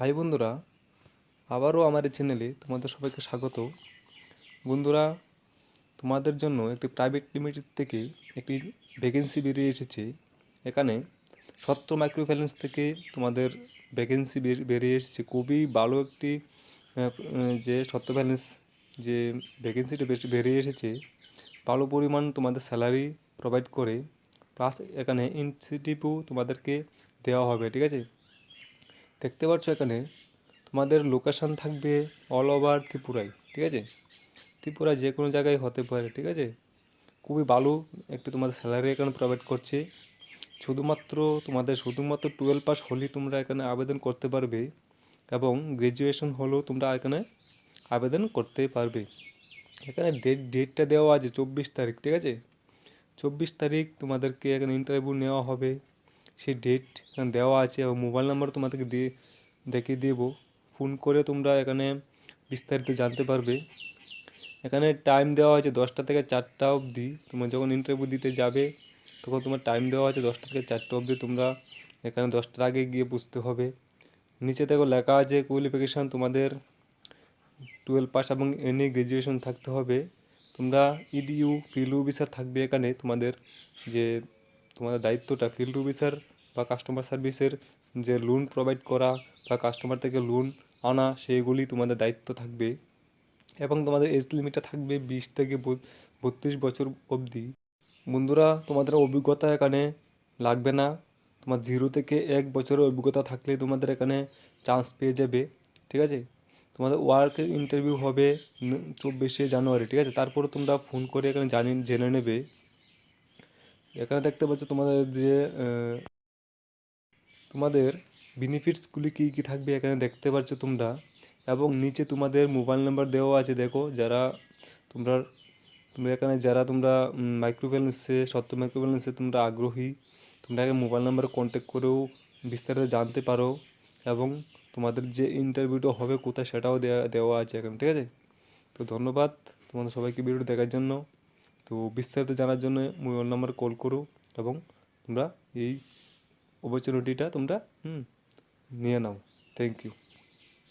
High বন্ধুরা, আবারও আমার এই চ্যানেলে তোমাদের সবাইকে স্বাগত। বন্ধুরা, তোমাদের জন্য একটি প্রাইভেট লিমিটেড থেকে একটি ভ্যাকেন্সি বেরিয়ে এসেছে। এখানে সত্য মাইক্রো ফাইন্যান্স থেকে তোমাদের ভ্যাকেন্সি বেরিয়ে এসেছে। খুবই ভালো একটি যে সত্য ফাইন্যান্স যে ভ্যাকেন্সিটা বেশ বেরিয়ে এসেছে, ভালো পরিমাণ তোমাদের স্যালারি প্রোভাইড করে প্লাস এখানে ইনসেন্টিভও তোমাদেরকে দেওয়া হবে, ঠিক আছে? দেখতে পাচ্ছ এখানে? তোমাদের লোকেশান থাকবে অল ওভার ত্রিপুরায়, ঠিক আছে? ত্রিপুরা যে কোনো জায়গায় হতে পারে, ঠিক আছে? খুবই ভালো একটু তোমাদের স্যালারি এখানে প্রোভাইড করছে। শুধুমাত্র তোমাদের, শুধুমাত্র টুয়েলভ পাস হলেই তোমরা এখানে আবেদন করতে পারবে এবং গ্র্যাজুয়েশন হলেও তোমরা এখানে আবেদন করতে পারবে। এখানে ডেট ডেটটা দেওয়া আছে চব্বিশ তারিখ, ঠিক আছে? চব্বিশ তারিখ তোমাদেরকে এখানে ইন্টারভিউ নেওয়া হবে। সেই ডেট দেওয়া আছে এবং মোবাইল নাম্বার তোমাদেরকে দিয়ে, দেখিয়ে দেবো। ফোন করে তোমরা এখানে বিস্তারিত জানতে পারবে। এখানে টাইম দেওয়া আছে দশটা থেকে চারটা অবধি। তোমরা যখন ইন্টারভিউ দিতে যাবে, তখন তোমার টাইম দেওয়া আছে দশটা থেকে চারটা অবধি। তোমরা এখানে দশটার আগে গিয়ে বুঝতে হবে। নিচে দেখো লেখা আছে কোয়ালিফিকেশান তোমাদের টুয়েলভ পাস এবং এনি গ্র্যাজুয়েশন থাকতে হবে। তোমরা ইডিইউ ফিল্ড অফিসার থাকবে এখানে তোমাদের যে তোমাদের দায়িত্বটা ফিল্ড অফিসার বা কাস্টমার সার্ভিসের যে লোন প্রোভাইড করা বা কাস্টমার থেকে লোন আনা, সেইগুলি তোমাদের দায়িত্ব থাকবে এবং তোমাদের এজ লিমিটটা থাকবে বিশ থেকে বত্রিশ বছর অবধি। বন্ধুরা, তোমাদের অভিজ্ঞতা এখানে লাগবে না। তোমার জিরো থেকে এক বছরের অভিজ্ঞতা থাকলে তোমাদের এখানে চান্স পেয়ে যাবে, ঠিক আছে? তোমাদের ওয়ার্ক ইন্টারভিউ হবে চব্বিশে জানুয়ারি, ঠিক আছে? তারপরে তোমরা ফোন করে এখানে জানি, জেনে নেবে। এখানে দেখতে পাচ্ছ তোমাদের যে তোমাদের বেনিফিটসগুলি কী কী থাকবে এখানে দেখতে পাচ্ছ তোমরা। এবং নিচে তোমাদের মোবাইল নাম্বার দেওয়া আছে, দেখো, যারা তোমরা তোমরা এখানে যারা তোমরা মাইক্রো ফাইন্যান্সে সত্য মাইক্রো ফাইন্যান্সে তোমরা আগ্রহী, তোমরা এখানে মোবাইল নাম্বারে কন্ট্যাক্ট করেও বিস্তারিত জানতে পারো। এবং তোমাদের যে ইন্টারভিউটা হবে কোথায় সেটাও দেওয়া দেওয়া আছে এখানে, ঠিক আছে? তো ধন্যবাদ তোমাদের সবাইকে ভিডিওটি দেখার জন্য। তো বিস্তারিত জানার জন্য মোবাইল নাম্বার কল করো এবং তোমরা এই অপরচুনিটিটা তোমরা, হুম, নিয়ে নাও। Thank you